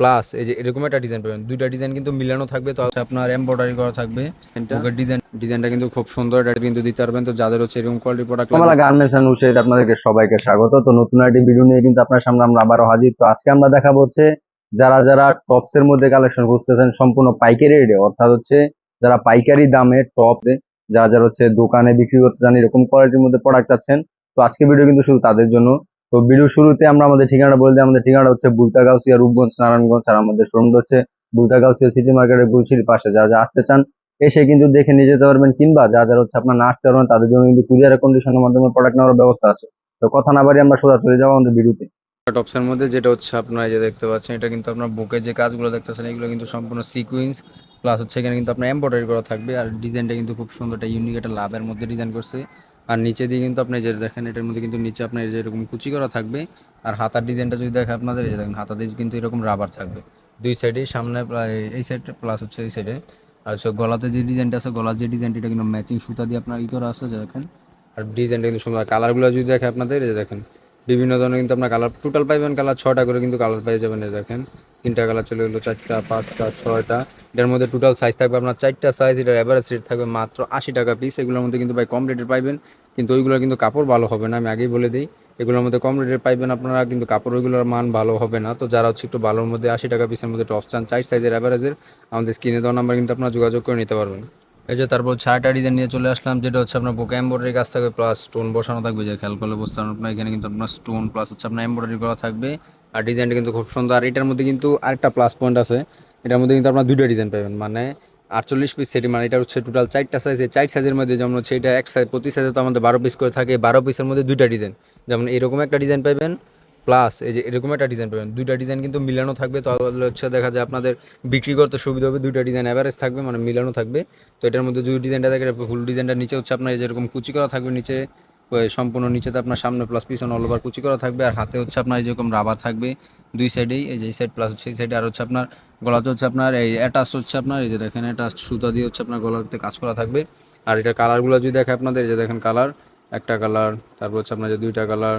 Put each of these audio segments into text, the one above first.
Plus এই যে এরকম একটা ডিজাইন পাবেন। দুইটা ডিজাইন কিন্তু মিলানো থাকবে তো আপনার এমব্রয়ডারি করা থাকবে। ডিজাইন ডিজাইনটা কিন্তু খুব সুন্দর এটা কিন্তু দিতে পারবেন তো যাদের হচ্ছে এরকম quality product Komola garments and আপনাদেরকে সবাইকে স্বাগত। তো নতুন একটি ভিডিও নিয়ে কিন্তু আপনার সামনে আমরা আবারও হাজির। তো আজকে আমরা দেখাবো হচ্ছে যারা যারা টপস এর মধ্যে কালেকশন খুঁজতেছেন সম্পূর্ণ পাইকারি রেটে অর্থাৎ হচ্ছে যারা পাইকারি দামে টপ যারা যারা হচ্ছে দোকানে বিক্রি করতে চান এরকম কোয়ালিটির মধ্যে প্রোডাক্ট আছেন। তো আজকে ভিডিও কিন্তু শুধু তাদের জন্য। তো ভিডিও শুরুতে আমরা আমাদের ঠিকানাটা বলে দিই। আমাদের ঠিকানাটা হচ্ছে বুলতাগাউসিয়া, রূপগঞ্জ, নারায়ণগঞ্জ আর আমাদের শোরুমটা হচ্ছে বুলতাগাউসিয়া সিটি মার্কেটের গুলশির পাশে। যারা যা আসতে চান, এসে কিন্তু দেখে নিয়ে যেতে পারবেন কিংবা যারা যারা হচ্ছে আপনার না আসতে পারবেন, তাদের জন্য কিন্তু কুরিয়ার কন্ডিশনের মাধ্যমে প্রোডাক্ট নেওয়ার ব্যবস্থা আছে। তো কথা না বাড়ি আমরা সোজা চলে যাব আমাদের ভিডিওতে টপসের মধ্যে যেটা হচ্ছে আপনারা এই যে দেখতে পাচ্ছেন, এটা কিন্তু আপনার বুকে যে কাজগুলো দেখতেছেন, এগুলো কিন্তু সম্পূর্ণ সিকুয়েন্স প্লাস হচ্ছে এখানে কিন্তু আপনার এমব্রয়ডারি করা থাকবে। আর ডিজাইনটা কিন্তু খুব সুন্দর, একটা ইউনিক একটা লাভের মধ্যে ডিজাইন করছে। আর নিচে দিয়ে কিন্তু আপনি যেটা দেখেন, এটার মধ্যে কিন্তু নিচে আপনার এই যে এরকম কুচি করা থাকবে। আর হাতার ডিজাইনটা যদি দেখেন আপনাদের, এই দেখেন হাতাতে কিন্তু এরকম রাবার থাকবে। দুই সাইডে সামনে এই সাইড প্লাস হচ্ছে এই সাইডে আর হচ্ছে গলাতে যে ডিজাইনটা আছে, গলার যে ডিজাইনটা, এটা কিন্তু ম্যাচিং সুতা দিয়ে আপনার ই করা আছে দেখেন। আর ডিজাইনটা কিন্তু সুন্দর। কালারগুলো যদি দেখে আপনাদের, এই দেখেন বিভিন্ন ধরনের কিন্তু আপনার কালার টোটাল পাইবেন কালার ছটা করে কিন্তু কালার পেয়ে যাবেন দেখেন। তিনটা কালার চলে গেলো, চারটা, পাঁচটা, ছয়টা। এটার মধ্যে টোটাল সাইজ থাকবে আপনার চারটা সাইজ এটার অ্যাভারেজ রেট থাকবে মাত্র আশি টাকা পিস এগুলোর মধ্যে কিন্তু ভাই কম রেটের পাইবেন, কিন্তু ওইগুলোর কিন্তু কাপড় ভালো হবে না, আমি আগেই বলে দিই। এগুলোর মধ্যে কম রেটের পাইবেন আপনারা, কিন্তু কাপড় ওইগুলোর মান ভালো হবে না। তো যারা হচ্ছে একটু ভালোর মধ্যে আশি টাকা পিসের মধ্যে টপ চান, চার সাইজের অ্যাভারেজের আমাদের স্ক্রিনে দেওয়া নাম্বার কিন্তু আপনারা যোগাযোগ করে নিতে পারবেন। এই যে তারপর ছায়াটা ডিজাইন নিয়ে চলে আসলাম, যেটা হচ্ছে আপনার বুকে এম্ব্রয়ডারি কাজ থাকবে প্লাস স্টোন বসানো থাকবে, যে খেয়াল করলে বুঝতে পারেন আপনার এখানে কিন্তু আপনার স্টোন প্লাস হচ্ছে আপনার এম্ব্রয়ডারি করা থাকবে। আর ডিজাইনটা কিন্তু খুব সুন্দর, আর এটার মধ্যে কিন্তু আরেকটা প্লাস পয়েন্ট আছে, এটার মধ্যে কিন্তু আপনার দুইটা ডিজাইন পাবেন মানে আটচল্লিশ পিস সেটি মানে এটা হচ্ছে টোটাল চারটা সাইজ এই চার সাইজের মধ্যে যেমন হচ্ছে এটা এক সাইজ প্রতি সাইজে তো আমাদের বারো পিস করে থাকে, বারো পিসের মধ্যে দুইটা ডিজাইন যেমন এরকম একটা ডিজাইন পাবেন। প্লাস এই যে এরকম একটা ডিজাইন পাবেন। দুইটা ডিজাইন কিন্তু মিলানো থাকবে। তাহলে হচ্ছে দেখা যায় আপনাদের বিক্রি করতে সুবিধা হবে। দুইটা ডিজাইন অ্যাভারেজ থাকবে মানে মিলানো থাকবে। তো এটার মধ্যে যদি ডিজাইনটা দেখে ফুল ডিজাইনটা নিচে হচ্ছে আপনার যেরকম কুচি করা থাকবে নিচে সম্পূর্ণ নিচেতে আপনার সামনে প্লাস পিছনে অল ওভার কুচি করা থাকবে। আর হাতে হচ্ছে আপনার যেরকম রাবার থাকবে দুই সাইডেই এই যে এই সাইড প্লাস এই সাইডে আর হচ্ছে আপনার গলাতে হচ্ছে আপনার এই অ্যাটাচ হচ্ছে আপনার, এই যে দেখেন অ্যাটাচ সুতা দিয়ে হচ্ছে আপনার গলাতে কাজ করা থাকবে। আর এটা কালারগুলো যদি দেখে আপনাদের, এই যে দেখেন কালার একটা কালার তারপর হচ্ছে আপনার যে দুইটা কালার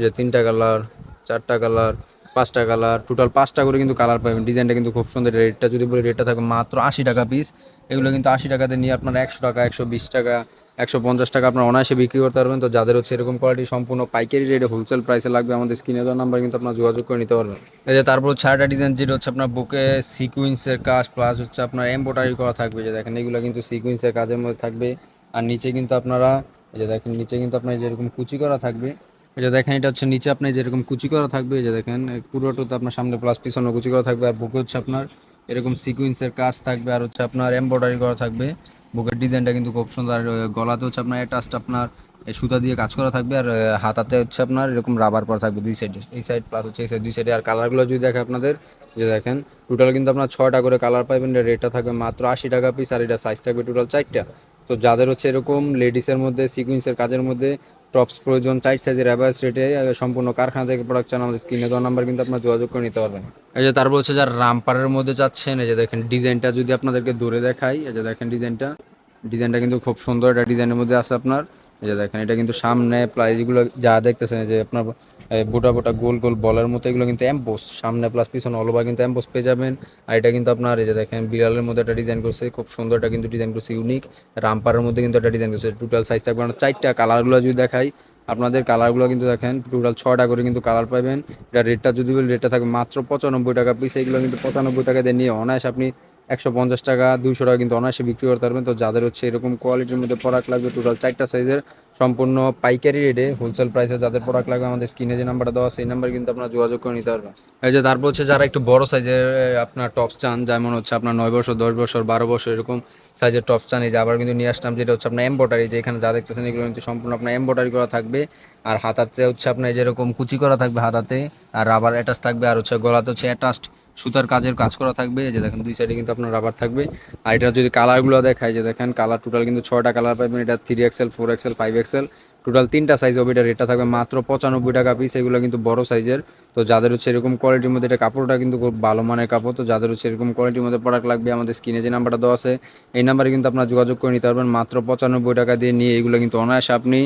যে তিনটা কালার চারটা কালার পাঁচটা কালার টোটাল পাঁচটা করে কিন্তু কালার পাবেন। ডিজাইনটা কিন্তু খুব সুন্দর। রেটটা যদি বলি রেটটা থাকবে মাত্র আশি টাকা পিস এগুলো কিন্তু আশি টাকাতে নিয়ে আপনার একশো টাকা, একশো বিশ টাকা, একশো পঞ্চাশ টাকা আপনার অনায়াসে বিক্রি করতে পারবেন। তো যাদের হচ্ছে এরকম কোয়ালিটি সম্পূর্ণ পাইকারি রেটে হোলসেল প্রাইসে লাগবে, আমাদের স্ক্রিনে দেওয়ার নাম্বার কিন্তু আপনার যোগাযোগ করে নিতে পারবেন। এই যে তারপর ছাড়াটা ডিজাইন যেটা হচ্ছে আপনার বুকে সিকুয়েন্সের কাজ প্লাস হচ্ছে আপনার এম্বোটারি করা থাকবে। যে দেখেন, এগুলো কিন্তু সিকুয়েন্সের কাজের মধ্যে থাকবে। আর নিচে কিন্তু আপনারা, এই যে দেখেন, নিচে কিন্তু আপনার যেরকম কুচি করা থাকবে। যে দেখেন, এটা হচ্ছে নিচে আপনার যেরকম কুচি করা থাকবে, এই যে দেখেন পুরোটাতে আপনার সামনে প্লাস পিছনে কুচি করা থাকবে, আর বুকে হচ্ছে আপনার এরকম সিকুয়েন্সের কাজ থাকবে, আর হচ্ছে আপনার এমব্রয়ডারি করা থাকবে। বুকের ডিজাইনটা কিন্তু খুব সুন্দর, আর গলাতে হচ্ছে আপনার অ্যাটাচড আপনার সুতা দিয়ে কাজ করা থাকবে, আর হাতাতে হচ্ছে আপনার এরকম রাবার করা থাকবে দুই সাইডে এই সাইড প্লাস হচ্ছে এই সাইড দুই সাইডে আর কালারগুলো যদি দেখে আপনাদের যে দেখেন টোটাল কিন্তু আপনার ছয়টা করে কালার পাবেন রেটটা থাকবে মাত্র আশি টাকা পিস আর এটা সাইজ থাকবে টোটাল চারটা। তো যাদের হচ্ছে এরকম লেডিসের মধ্যে সিকুয়েন্সের কাজের মধ্যে টপস প্রয়োজন চার সাইজের অ্যাভারেজ রেটে সম্পূর্ণ কারখানা থেকে প্রোডাক্ট চান, আমাদের স্ক্রিনে দেওয়া নাম্বার কিন্তু আপনার যোগাযোগ করে নিতে পারবেন। এই যে তারপর হচ্ছে যারা রামপারের মধ্যে যাচ্ছেন, এই যে দেখেন ডিজাইনটা যদি আপনাদেরকে দূরে দেখাই, এই যে দেখেন ডিজাইনটা ডিজাইনটা কিন্তু খুব সুন্দর একটা ডিজাইনের মধ্যে আছে আপনার। এই যে দেখেন, এটা কিন্তু সামনে প্লাস এগুলো যা দেখতেছেন যে আপনার বোটা বোটা গোল গোল বলের মতো, এগুলো কিন্তু অ্যাম্পোস সামনে প্লাস পিছনে অল ওভার কিন্তু অ্যাম্পোস পেয়ে যাবেন। আর এটা কিন্তু আপনার, এই যে দেখেন, বিড়ালের মধ্যে একটা ডিজাইন করছে, খুব সুন্দর একটা কিন্তু ডিজাইন করছে ইউনিক রামপারের মধ্যে কিন্তু একটা ডিজাইন করছে টোটাল সাইজ থাকবে আপনার চারটা কালারগুলো যদি দেখাই, আপনাদের কালারগুলো কিন্তু দেখেন টোটাল ছটা করে কিন্তু কালার পাবেন। এটা রেটটা যদি বলি রেটটা থাকবে মাত্র পঁচানব্বই টাকা পিস এগুলো কিন্তু পঁচানব্বই টাকা দিয়ে নিয়ে অনায়াস আপনি একশো পঞ্চাশ টাকা, দুইশো টাকা কিন্তু অনায়াসে বিক্রি করতে পারবেন। তো যাদের হচ্ছে এরকম কোয়ালিটির মধ্যে প্রোডাক্ট লাগবে টোটাল চারটা সাইজের সম্পূর্ণ পাইকারি রেটে হোলসেল প্রাইসে যাদের প্রোডাক্ট লাগবে, আমাদের স্ক্রিনে যে নাম্বারটা দেওয়া সেই নাম্বার কিন্তু আপনারা যোগাযোগ করে নিতে পারবেন। এই যে তারপর হচ্ছে যারা একটু বড় সাইজের আপনার টপস চান, যেমন হচ্ছে আপনার নয় বছর, দশ বছর, বারো বছর এরকম সাইজের টপস চান, এই যে আবার কিন্তু নিয়ে আসলাম, যেটা হচ্ছে আপনার এম্বোটারি যে এখানে যা দেখতেছেন এগুলো কিন্তু সম্পূর্ণ আপনার এম্বোটারি করা থাকবে। আর হাতাতে হচ্ছে আপনার যেরকম কুচি করা থাকবে হাতাতে, আর রাবার অ্যাটাচ থাকবে, আর হচ্ছে গলাতে হচ্ছে অ্যাটাচড সুতার কাজের কাজ করা থাকবে যে দেখেন দুই সাইডে কিন্তু আপনার রাবার থাকবে। আর এটা যদি কালারগুলো দেখায় যে দেখেন কালার টোটাল কিন্তু ছয়টা কালার পাবেন এটা three XL four XL five XL total তিনটা সাইজ হবে এটা রেটটা থাকবে মাত্র পঁচানব্বই টাকা পিস এগুলো কিন্তু বড় সাইজের তো যাদের হচ্ছে এরকম কোয়ালিটির মধ্যে এটা কাপড়টা কিন্তু খুব ভালো মানের কাপড়। তো যাদের হচ্ছে এরকম কোয়ালিটির মধ্যে প্রোডাক্ট লাগবে, আমাদের স্ক্রিনে যে নাম্বারটা দেওয়া আছে, এই নাম্বারে কিন্তু আপনারা যোগাযোগ করে নিতে পারবেন। মাত্র পঁচানব্বই টাকা দিয়ে নিয়ে এগুলো কিন্তু অনায়াসে আপনি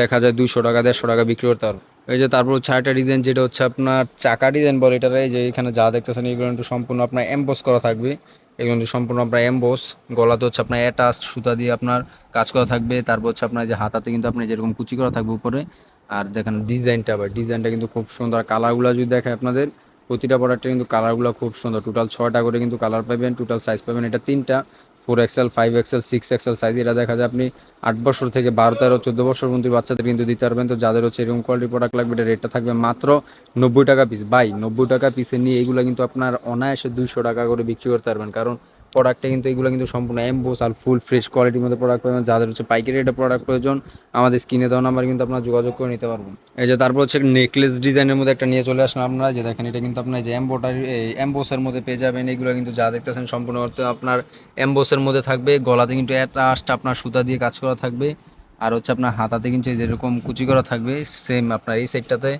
দেখা যায় দুশো টাকা, দেড়শো টাকা বিক্রি করতে পারবেন। এই যে তারপর হচ্ছে আরেকটা ডিজাইন যেটা হচ্ছে আপনার চাকা ডিজাইন বলে এটার যে এখানে যা দেখতেছেন, এগুলো একটু সম্পূর্ণ আপনার এম্বোস করা থাকবে। এগুলো সম্পূর্ণ আপনার এম্বোস গলাতে হচ্ছে আপনার অ্যাটাচ সুতা দিয়ে আপনার কাজ করা থাকবে, তারপর হচ্ছে আপনার যে হাতাতে কিন্তু আপনি যেরকম কুচি করা থাকবে উপরে। আর দেখেন ডিজাইনটা আবার ডিজাইনটা কিন্তু খুব সুন্দর। কালারগুলো যদি দেখে আপনাদের, প্রতিটা প্রোডাক্টে কিন্তু কালারগুলো খুব সুন্দর। টোটাল ছয়টা করে কিন্তু কালার পাবেন টোটাল সাইজ পাবেন। এটা তিনটা। Four XL, five XL, six XL size এটা দেখা যায় আপনি আট বছর থেকে বারো, তেরো, চোদ্দ বছর পর্যন্ত বাচ্চাদের কিন্তু দিতে পারবেন। তো যাদের হচ্ছে এরকম কোয়ালিটি প্রোডাক্ট লাগবে, এটা রেটটা থাকবে মাত্র নব্বই টাকা পিস বাই নব্বই টাকা পিসে নিয়ে এগুলো কিন্তু আপনার অনায়াসে দুইশো টাকা করে বিক্রি করতে পারবেন। কারণ প্রোডাক্টটা কিন্তু এগুলো কিন্তু সম্পূর্ণ এমবোস আর ফুল ফ্রেশ কোয়ালিটির মধ্যে প্রোডাক্ট পাবেন। যাদের হচ্ছে পাইকারি রেটে প্রোডাক্ট প্রয়োজন, আমাদের স্ক্রিনে দেওয়া নাম্বার কিন্তু আপনারা যোগাযোগ করে নিতে পারবেন। এই যে তারপর হচ্ছে নেকলেস ডিজাইনের মধ্যে একটা নিয়ে চলে আসলাম আপনারা। যে দেখেন, এটা কিন্তু আপনার যে এম্বোটারি এই এম্বোসের মধ্যে পেয়ে যাবেন। এগুলো কিন্তু যা দেখতেছেন সম্পূর্ণ অর্থে আপনার এম্বোসের মধ্যে থাকবে। গলাতে কিন্তু একটা আস্ট আপনার সুতা দিয়ে কাজ করা থাকবে। আর হচ্ছে আপনার হাতাতে কিন্তু যেরকম কুচি করা থাকবে সেম আপনার এই সাইডটাতে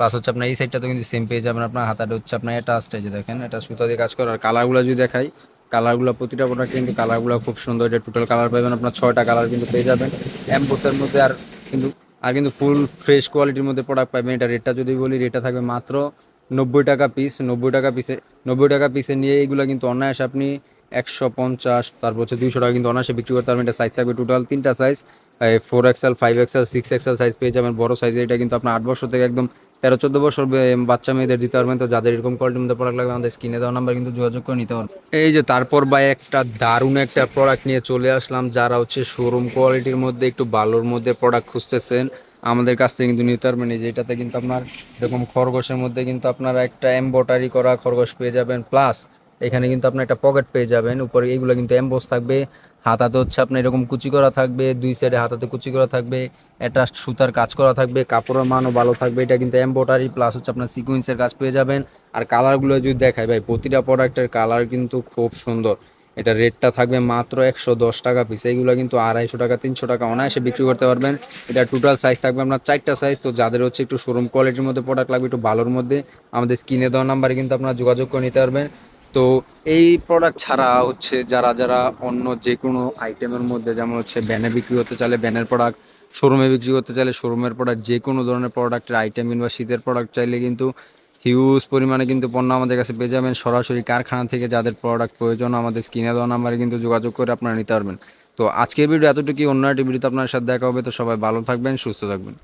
প্লাস হচ্ছে আপনার এই সাইডটাতে কিন্তু সেম পেয়ে যাবেন আপনার হাতাটা হচ্ছে আপনার এটা আসছে যে দেখেন এটা সুতা দিয়ে কাজ করার কালারগুলো যদি দেখাই কালারগুলো, প্রতিটা প্রোডাক্ট কিন্তু কালারগুলো খুব সুন্দর। এটা টোটাল কালার পাবেন আপনার ছয়টা কালার কিন্তু পেয়ে যাবেন। এম্বোসের মধ্যে আর কিন্তু আর কিন্তু ফুল ফ্রেশ কোয়ালিটির মধ্যে প্রোডাক্ট পাবেন। এটা রেটটা যদি বলি রেটটা থাকবে মাত্র নব্বই টাকা পিস নব্বই টাকা পিসে নব্বই টাকা পিসে নিয়ে এইগুলো কিন্তু অনায়াসে আপনি একশো পঞ্চাশ, তারপর হচ্ছে দুইশো টাকা কিন্তু অনায়াসে বিক্রি করতে পারবেন। এটা সাইজ থাকবে টোটাল তিনটা size four XL five XL six XL size পেয়ে যাবেন। বড় সাইজে এটা কিন্তু আপনার আট বছর থেকে একদম তেরো চোদ্দ বছর বাচ্চা মেয়েদের দিতে পারবেন, তো যাদের এরকম কোয়ালিটির মধ্যে প্রোডাক্ট লাগবে আমাদের স্ক্রিনে দেওয়া নাম্বার কিন্তু যোগাযোগ করে নিতে পারবেন এই যে তারপর বা একটা দারুণ একটা প্রোডাক্ট নিয়ে চলে আসলাম, যারা হচ্ছে শোরুম কোয়ালিটির মধ্যে, একটু ভালোর মধ্যে প্রোডাক্ট খুঁজতেছেন, আমাদের কাছ থেকে কিন্তু নিতে পারবেন। এই যে এটাতে কিন্তু আপনার এরকম খরগোশের মধ্যে কিন্তু আপনারা একটা এম্বটারি করা খরগোশ পেয়ে যাবেন। প্লাস এখানে কিন্তু আপনার একটা পকেট পেয়ে যাবেন। উপরে এইগুলো কিন্তু এম্বোস থাকবে। হাতাতে হচ্ছে আপনার এরকম কুচি করা থাকবে। দুই সাইডে হাতাতে কুচি করা থাকবে। একটা সুতার কাজ করা থাকবে। কাপড়ের মানও ভালো থাকবে। এটা কিন্তু এম্বোটারি প্লাস হচ্ছে আপনার সিকুয়েন্সের কাজ পেয়ে যাবেন। আর কালারগুলো যদি দেখায় ভাই, প্রতিটা প্রোডাক্টের কালার কিন্তু খুব সুন্দর। এটা রেটটা থাকবে মাত্র একশো দশ টাকা পিস এইগুলো কিন্তু আড়াইশো টাকা, তিনশো টাকা অনায়াসে বিক্রি করতে পারবেন। এটা টোটাল সাইজ থাকবে আপনার চারটা সাইজ তো যাদের হচ্ছে একটু শোরুম কোয়ালিটির মধ্যে প্রোডাক্ট লাগবে, একটু ভালোর মধ্যে আমাদের স্ক্রিনে দেওয়া নাম্বারে কিন্তু আপনারা যোগাযোগ করে নিতে পারবেন। তো এই প্রোডাক্ট ছাড়া হচ্ছে যারা যারা অন্য যে কোনো আইটেমের মধ্যে, যেমন হচ্ছে ব্যানে বিক্রি হতে চাইলে ব্যানের প্রোডাক্ট শোরুমে বিক্রি করতে চাইলে শোরুমের প্রোডাক্ট যে কোনো ধরনের প্রোডাক্টের আইটেম কিংবা শীতের প্রোডাক্ট চাইলে কিন্তু হিউজ পরিমাণে কিন্তু পণ্য আমাদের কাছে পেয়ে যাবেন। সরাসরি কারখানা থেকে যাদের প্রোডাক্ট প্রয়োজন, আমাদের স্ক্রিনে দেওয়া নাম্বারে কিন্তু যোগাযোগ করে আপনারা নিতে পারবেন। তো আজকের ভিডিও এতটুকুই। অন্য একটি ভিডিওতে আপনার সাথে দেখা হবে। তো সবাই ভালো থাকবেন, সুস্থ থাকবেন।